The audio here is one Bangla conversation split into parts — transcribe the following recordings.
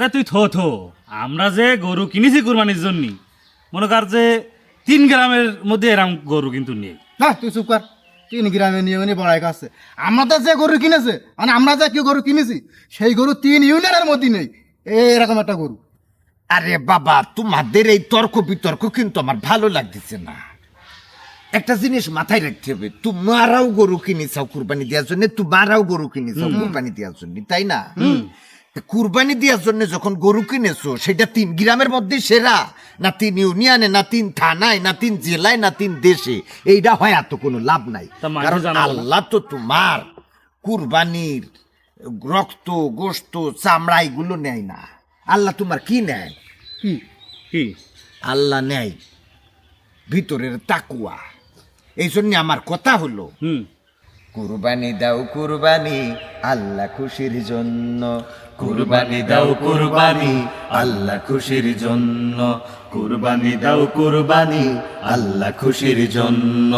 আরে তুই থো থো। আমরা যে গরু কিনেছি কুরবানির জন্য মনে কর যে তিন গ্রামের মধ্যে এরকম গরু কিন্তু নেই। না তুই চুপ কর। তিন গ্রামে নিয়ে উনি বড়াই কাছে আমাদের যে গরু কিনেছে মানে আমরা যে কি গরু কিনেছি সেই গরু তিন ইউনিয়নের মধ্যে নেই। এরকম একটা গরু। আরে বাবা তোমাদের এই তর্ক বিতর্ক কিন্তু আমার ভালো লাগতেছে না। একটা জিনিস মাথায় রাখতে হবে তোমারাও গরু কিনেছাও কুরবানি দেওয়ার জন্য তোমারাও গরু কিনেছাও কুরবানি দেওয়ার জন্য তাই না? কুরবানি দেওয়ার জন্য যখন গরু কিনেছো সেটা তিন গ্রামের মধ্যে সেরা। না তিন ইউনিয়নে না তিন থানায় না তিন জেলায় না তিন দেশে। এইটা হয় এত কোনো লাভ নাই। কারণ আল্লাহ তো তোমার কুরবানির রক্ত গোস্ত চামড়া এগুলো নেয় না। আল্লাহ তোমার কি নেয়? কি? কি? আল্লাহ নেয় ভিতরের তাকুয়া। এই জন্য আমার কথা হলো হুম। কুরবানি দাও কুরবানি আল্লাহ খুশির জন্য। কুরবানি দাও কুরবানি আল্লাহ খুশির জন্য। কুরবানি দাও কুরবানি আল্লাহ খুশির জন্য।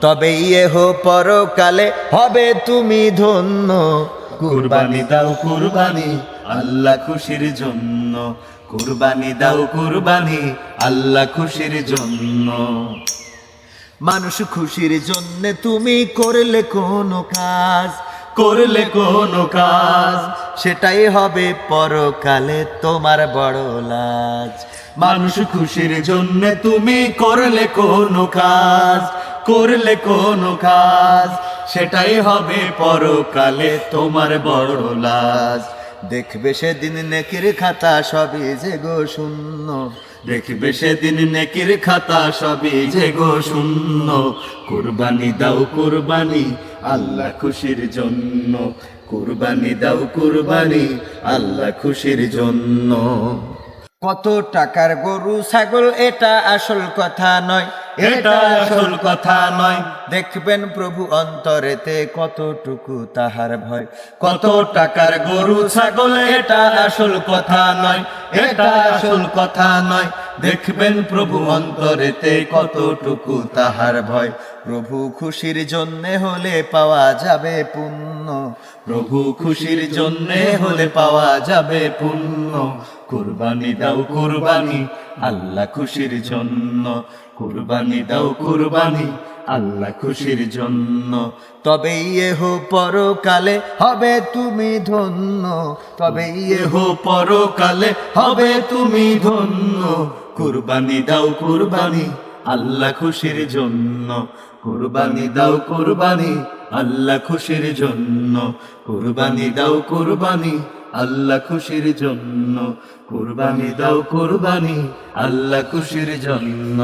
তবে ইয়েহ পরকালে হবে তুমি ধন্য। কুরবানি দাও কুরবানি আল্লাহ খুশির জন্য। কুরবানি দাও কুরবানি আল্লাহ খুশির জন্য। মানুষ খুশির জন্য তুমি করলে কোনো কাজ, করলে কোনো কাজ, সেটাই হবে পরকালে তোমার বড় লাজ। মানুষ খুশির জন্য তুমি করলে কোনো কাজ, করলে কোনো কাজ, সেটাই হবে পরকালে তোমার বড় লাজ। দেখবে সেদিন নেকির খাতা সবই যে গো শূন্য। দেখবে সেদিন নেকির খাতা সবই যে গো শূন্য। কুরবানি দাও কুরবানি, আল্লাহ খুশির জন্য। কুরবানি দাও কুরবানি, আল্লাহ খুশির জন্য। কত টাকার গরু, ছাগল, এটা আসল কথা নয়। এটা আসল কথা নয়। দেখবেন প্রভু অন্তরেতে কতটুকু তাহার ভয়। কত টাকার গরু ছাগল এটা আসল কথা নয়। এটা আসল কথা নয়। দেখবেন প্রভু অন্তরেতে কতটুকু তাহার ভয়। প্রভু খুশির জন্যে হলে পাওয়া যাবে পুণ্য। প্রভু খুশির জন্যে হলে পাওয়া যাবে পুণ্য। কুরবানি দাও কুরবানি আল্লাহ খুশির জন্য। কুরবানি দাও কুরবানি, আল্লাহ খুশির জন্য। তবে ইয়েহ পরকালে হবে তুমি ধন্য। তবে ইয়েহ পরকালে হবে তুমি ধন্য। কুরবানি দাও কুরবানি, আল্লাহ খুশির জন্য। কুরবানি দাও কুরবানি, আল্লাহ খুশির জন্য। কুরবানি দাও কুরবানি আল্লাহ খুশির জন্য। কুরবানি দাও কুরবানি আল্লাহ খুশির জন্য।